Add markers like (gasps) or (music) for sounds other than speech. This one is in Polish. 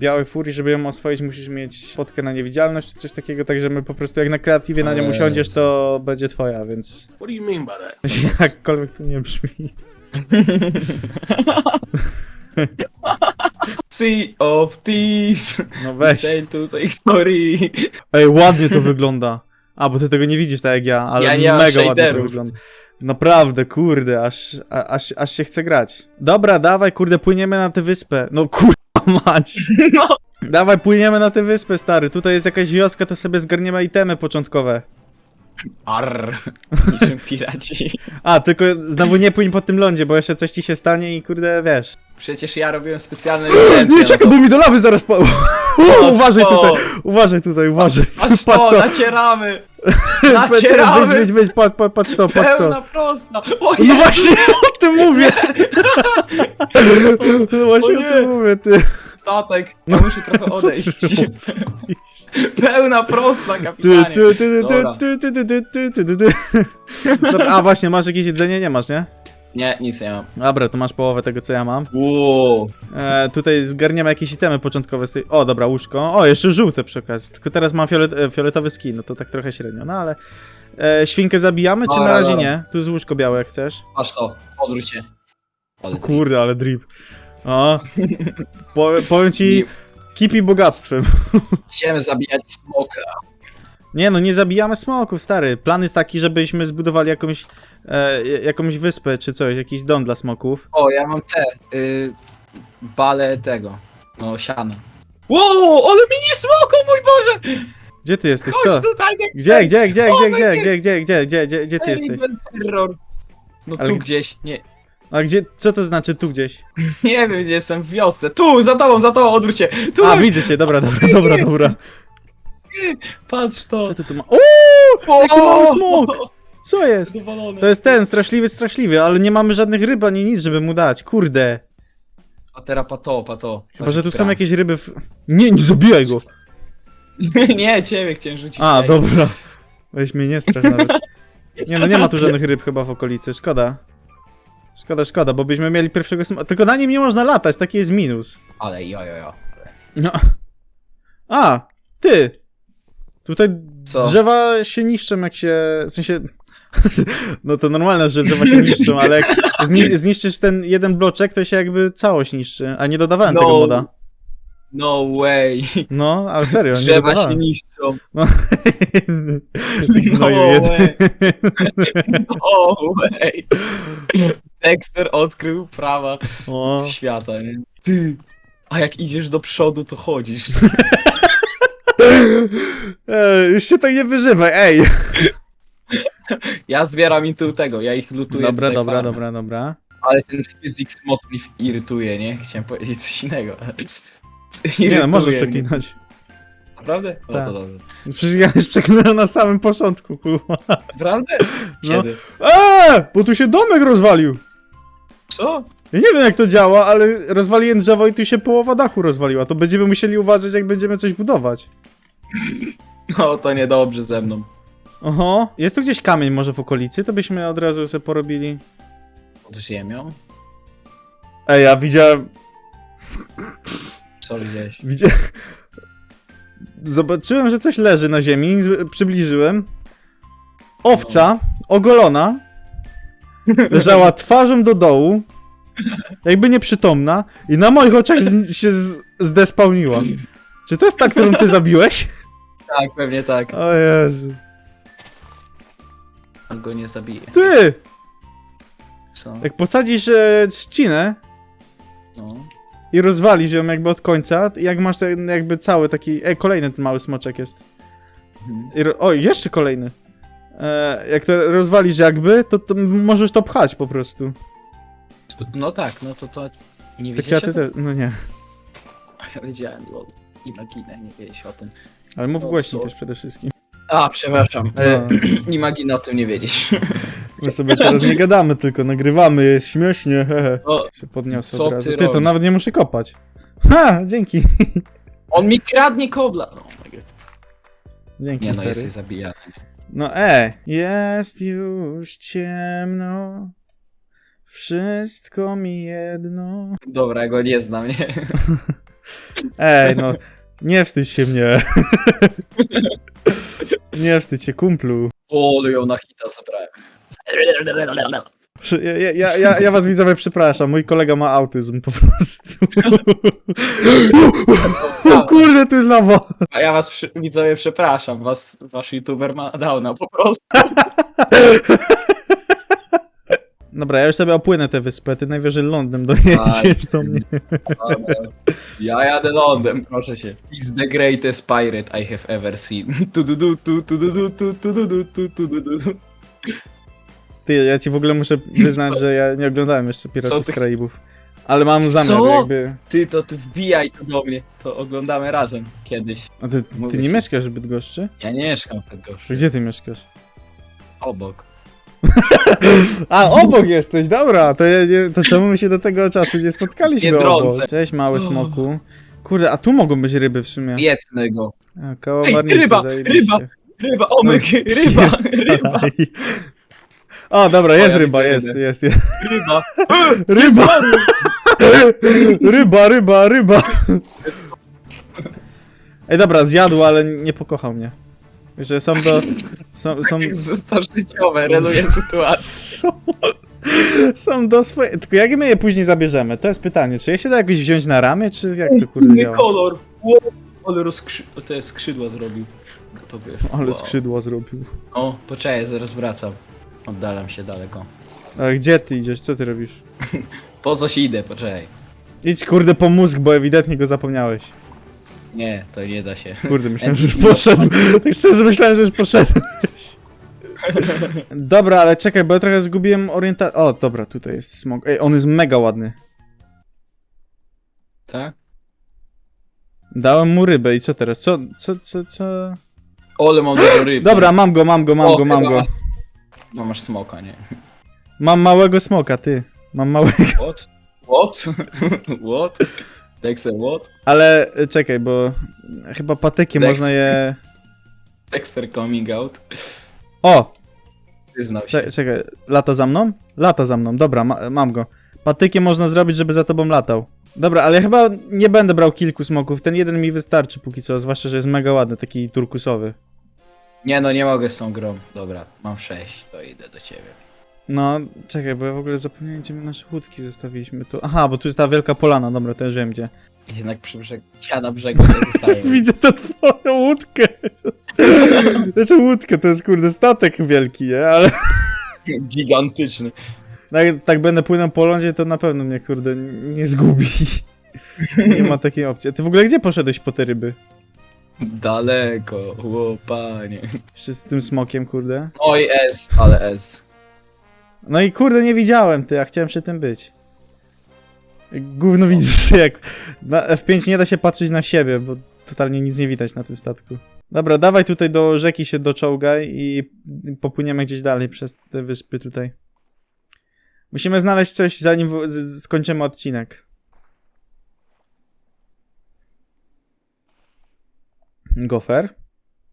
białej furii, żeby ją oswoić, musisz mieć potkę na niewidzialność czy coś takiego, także my po prostu jak na kreatywie na nią Eee. usiądziesz, to będzie twoja, więc What do you mean by that? jakkolwiek to nie brzmi. (laughs) Sea of Thieves. No weź. Sail to the story. Ej, ładnie to wygląda. A, bo ty tego nie widzisz tak jak ja, ale Ja nie mam mega ładnie to shaderów. wygląda. Naprawdę, kurde, aż, a, aż, aż się chce grać. Dobra, dawaj, kurde, płyniemy na tę wyspę. No kurwa mać. (laughs) No. Dawaj, płyniemy na tę wyspę, stary. Tutaj jest jakaś wioska, to sobie zgarniemy itemy początkowe. Arr. (laughs) Niczym piraci. A, tylko znowu nie płyń po tym lądzie, bo jeszcze coś ci się stanie i kurde, wiesz. Przecież ja robiłem specjalne (gasps) licencje. Nie, no czekaj, to- bo mi do lawy zaraz po... (laughs) uważaj to. tutaj, uważaj tutaj, uważaj. Patrz to, nacieramy. Czekaj, Wyjdź, (laughs) Nacieramy. wyjdź, wyjdź, patrz, patrz, patrz to, patrz to. Pełna prosta. O No nie. właśnie o tym mówię! No właśnie O o nie. tym mówię, ty. Statek. Ja muszę trochę No, Co ty odejść. robisz? Pełna prosta, Ty, kapitanie. ty, ty, ty, Dobra. ty, ty, ty, ty, ty, ty, ty, ty. Dobra, a właśnie, masz jakieś jedzenie? Nie masz, nie? Nie, nic nie mam. Dobra, to masz połowę tego, co ja mam. Wow. E, tutaj zgarniamy jakieś itemy początkowe z tej... O, dobra, łóżko. O, jeszcze żółte przy okazji. Tylko teraz mam fiolet, e, fioletowy skin, no to tak trochę średnio, no ale... E, świnkę zabijamy, czy na Dobra, razie dobra. nie? Tu jest łóżko białe, jak chcesz. Patrz to, odwróć się. Ale Kurde, ale drip. O, po, powiem ci, kipi bogactwem. (laughs) Chcemy zabijać smoka. Nie no, nie zabijamy smoków, stary. Plan jest taki, żebyśmy zbudowali jakąś, e, jakąś wyspę czy coś, jakiś dom dla smoków. O, ja mam te, y, bale tego, no siana. Wow, ale mini smoko, mój Boże! Gdzie ty jesteś, Chodź co? tutaj, nie Gdzie, gdzie, gdzie, O, gdzie, gdzie, będzie. gdzie, gdzie, gdzie, gdzie, gdzie, gdzie ty jesteś? terror. No Ale tu g- gdzieś, nie, A gdzie, co to znaczy tu gdzieś? (laughs) nie wiem gdzie jestem, w wiosce. Tu, za tobą, za tobą, odwróć się. Tu, A, widzę cię, dobra, dobra, dobra, (laughs) dobra. Patrz to. Co ty tu ma? Uuu, jaki mały smok! Co jest? Zadowolony. To jest ten, straszliwy, straszliwy, ale nie mamy żadnych ryb ani nic, żeby mu dać, kurde. A teraz pato, pato. Chyba, że tu są jakieś ryby w... Nie, nie zabijaj go! (laughs) nie, ciebie chciałem rzucić. A, Ej. dobra. Weź mnie nie strasz nawet. Nie no, nie ma tu żadnych ryb chyba w okolicy, szkoda. Szkoda, szkoda, bo byśmy mieli pierwszego sm- Tylko na nim nie można latać, taki jest minus. Ale jo, jo, jo. No. A, ty! Tutaj Co? drzewa się niszczą jak się... w sensie... (laughs) No to normalne, że drzewa się niszczą, ale jak zni (laughs) zniszczysz ten jeden bloczek, to się jakby całość niszczy, a nie dodawałem No. tego moda. No way. No, ale serio, nie Drzewa się dodawałem. niszczą. No, (laughs) No no i jedy. No way. Dexter odkrył prawa O. świata, nie? Ty. A jak idziesz do przodu, to chodzisz. (laughs) Ej, już się tak nie wyżywaj, ej! (laughs) Ja zbieram im tu tego, ja ich lutuję Dobra, tutaj dobra, farmę. dobra, dobra. Ale ten physics mod mnie irytuje, nie? Chciałem powiedzieć coś innego. (laughs) Nie no, możesz Irytuje mnie. przeklinać. Naprawdę? No Tak. to dobrze. Przecież ja już przeklinałem na samym początku, kurwa. Naprawdę? No. Kiedy? Eee, bo tu się domek rozwalił. Co? Ja nie wiem jak to działa, ale rozwaliłem drzewo i tu się połowa dachu rozwaliła. To będziemy musieli uważać jak będziemy coś budować. No to niedobrze ze mną. Oho. Jest tu gdzieś kamień może w okolicy, to byśmy od razu sobie porobili. Pod ziemią? Ej, ja widziałem... Co widziałeś? Widzia... Zobaczyłem, że coś leży na ziemi, z- przybliżyłem. Owca, ogolona, (laughs) leżała twarzą do dołu, jakby nieprzytomna i na moich oczach z, się z, zdespawniła. Czy to jest ta, którą ty (laughs) zabiłeś? Tak, pewnie tak. O Jezu. On go nie zabije. Ty! Co? Jak posadzisz e, trzcinę No. i rozwalisz ją jakby od końca, jak masz ten jakby cały taki... Ej, kolejny ten mały smoczek jest. Mhm. I ro... O, jeszcze kolejny. E, jak to rozwalisz jakby, to, to możesz to pchać po prostu. No tak, no to to... Nie Te wiedziałeś kwiaty o tym? też, no nie. (laughs) Ja wiedziałem, lol. Imaginę, nie wiedziałeś o tym. Ale mów O, głośniej też przede wszystkim. A, przepraszam. E, (clears throat) No. Imagina o tym nie wiedzieć. (laughs) My sobie teraz nie gadamy, tylko nagrywamy, śmiesznie, (laughs) hehe. O, Się podniosę Co od razu. ty Ty, to robisz? nawet nie muszę kopać. (laughs) Ha, dzięki. on mi kradnie kobla. No, God. Dzięki, nie no, stary. jesteś zabijany. No e, jest już ciemno, wszystko mi jedno. Dobra, ja go nie znam, nie? Ej, no, nie wstydź się mnie. (laughs) Nie wstydź się, kumplu. O, ale ją na hita zabrałem. Ja, ja, ja, ja was widzowie przepraszam, mój kolega ma autyzm po prostu. (laughs) O kurde, tu jest lawa. A ja was przy, widzowie przepraszam, was, wasz youtuber ma downa po prostu. (laughs) Dobra, ja już sobie opłynę tę wyspę, ty najwyżej lądem dojedziesz do mnie. Ja jadę lądem, proszę cię. He's the greatest pirate I have ever seen. Tu du du tu tu du du tu tu du du tu tu du du du. Ty, ja ci w ogóle muszę przyznać, że ja nie oglądałem jeszcze Piratów z Karaibów. Ale mam zamiar, Co? jakby... Ty to ty wbijaj to do mnie, to oglądamy razem kiedyś. A ty, Mówię ty nie ci. mieszkasz w Bydgoszczy? Ja nie mieszkam w Bydgoszczy. Gdzie ty mieszkasz? Obok. (laughs) A, obok jesteś, dobra, to, ja nie, to czemu my się do tego czasu nie spotkaliśmy Biedronce. obok? Cześć, mały smoku. Kurde, a tu mogą być ryby w sumie. Jedźmy go. A, Ej, ryba, zajebiście. ryba. Ryba, omyk, (laughs) ryba, (laughs) ryba, O, dobra, jest ja ryba, widzę jest, jest, jest. ryba. Ryba! ryba, ryba, ryba! Ej, dobra, zjadł, ale nie pokochał mnie. Że są do... Są, są, został życiowe, reluje (laughs) sytuację. są, są do swojej... Tylko jak my je później zabierzemy? To jest pytanie. Czy je się da jakoś wziąć na ramię, czy jak to kurde Inny działa? kolor. Wow, ale rozkrzy... o, te skrzydła zrobił. To wiesz. Ale wow. skrzydła zrobił. O, poczekaj, zaraz wracam. Oddalam się daleko. Ale gdzie ty idziesz? Co ty robisz? (laughs) Po coś idę, poczekaj. Idź kurde po mózg, bo ewidentnie go zapomniałeś. Nie, to nie da się. Kurde, myślałem, (laughs) że już poszedł. Tak szczerze myślałem, że już poszedłeś. (laughs) Dobra, ale czekaj, bo ja trochę zgubiłem orientację. O, dobra, tutaj jest smog. Ej, on jest mega ładny. Tak? Dałem mu rybę i co teraz? Co, co, co, co? Ole, mam dużo ryb. Dobra, mam go, mam go, mam O, go, mam chyba go. masz- No masz smoka, nie? Mam małego smoka, ty. Mam małego. What? What? (laughs) What? Dexter, what? Ale e, czekaj, bo chyba patykiem Dex. można je... Dexter coming out. O! Wyznał się. Cze- Czekaj, lata za mną? Lata za mną, dobra, ma, mam go. Patykiem można zrobić, żeby za tobą latał. Dobra, ale ja chyba nie będę brał kilku smoków, ten jeden mi wystarczy póki co, zwłaszcza, że jest mega ładny, taki turkusowy. Nie no, nie mogę z tą grą. Dobra, mam sześć, to idę do ciebie. No, czekaj, bo ja w ogóle zapomniałem, gdzie my nasze łódki zostawiliśmy tu. Aha, bo tu jest ta wielka polana, dobra, też wiem gdzie. Jednak przy brzegu, ja na brzegu nie zostaję. (laughs) Widzę tę twoją łódkę. (laughs) Znaczy łódkę, to jest kurde statek wielki, nie? Ale (laughs) Gigantyczny. jak tak będę płynął po lądzie, to na pewno mnie kurde nie zgubi. Nie ma takiej opcji. A ty w ogóle gdzie poszedłeś po te ryby? Daleko, o panie. Jeszcze z tym smokiem, kurde. Oj, S, ale S. No i kurde, nie widziałem, ty, a chciałem przy tym być. Gówno widzę, (laughs) jak na F5 nie da się patrzeć na siebie, bo totalnie nic nie widać na tym statku. Dobra, dawaj tutaj do rzeki się doczołgaj i popłyniemy gdzieś dalej przez te wyspy tutaj. Musimy znaleźć coś, zanim skończymy odcinek. Gofer?